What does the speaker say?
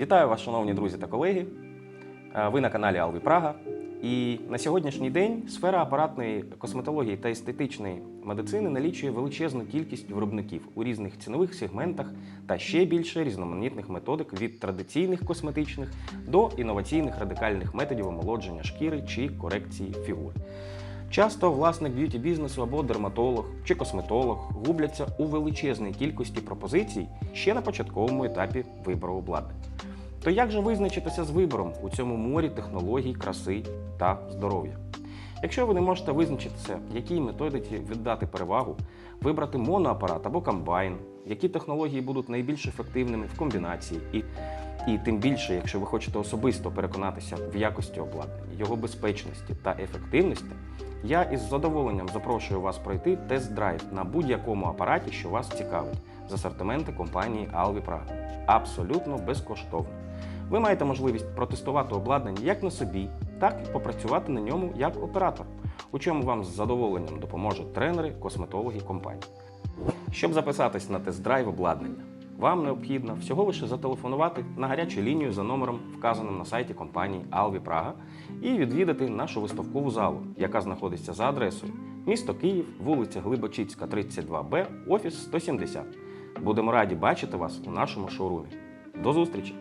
Вітаю вас, шановні друзі та колеги. Е, Ви на каналі Алви Прага. І на сьогоднішній день сфера апаратної косметології та естетичної медицини налічує величезну кількість виробників у різних цінових сегментах та ще більше різноманітних методик від традиційних косметичних до інноваційних радикальних методів омолодження шкіри чи корекції фігури. Часто власник б'юті бізнесу або дерматолог чи косметолог губляться у величезній кількості пропозицій ще на початковому етапі вибору обладнання. То як же визначитися з вибором у цьому морі технологій, краси та здоров'я? Якщо ви не можете визначитися, якій методиці віддати перевагу, вибрати моноапарат або комбайн, які технології будуть найбільш ефективними в комбінації, і, і тим більше, якщо ви хочете особисто переконатися в якості обладнання, його безпечності та ефективності, я із задоволенням запрошую вас пройти тест-драйв на будь-якому апараті, що вас цікавить, з асортименти компанії Alvi Praga. Абсолютно безкоштовно. Ви маєте можливість протестувати обладнання як на собі, так і попрацювати на ньому як оператор, у чому вам з задоволенням допоможуть тренери, косметологи компанії. Щоб записатись на тест-драйв обладнання, вам необхідно всього лише зателефонувати на гарячу лінію за номером, вказаним на сайті компанії Alvi Praga, і відвідати нашу виставкову залу, яка знаходиться за адресою місто Київ, вулиця Глибочицька, 32Б, офіс 170. Будемо раді бачити вас у нашому шоурумі. До зустрічі!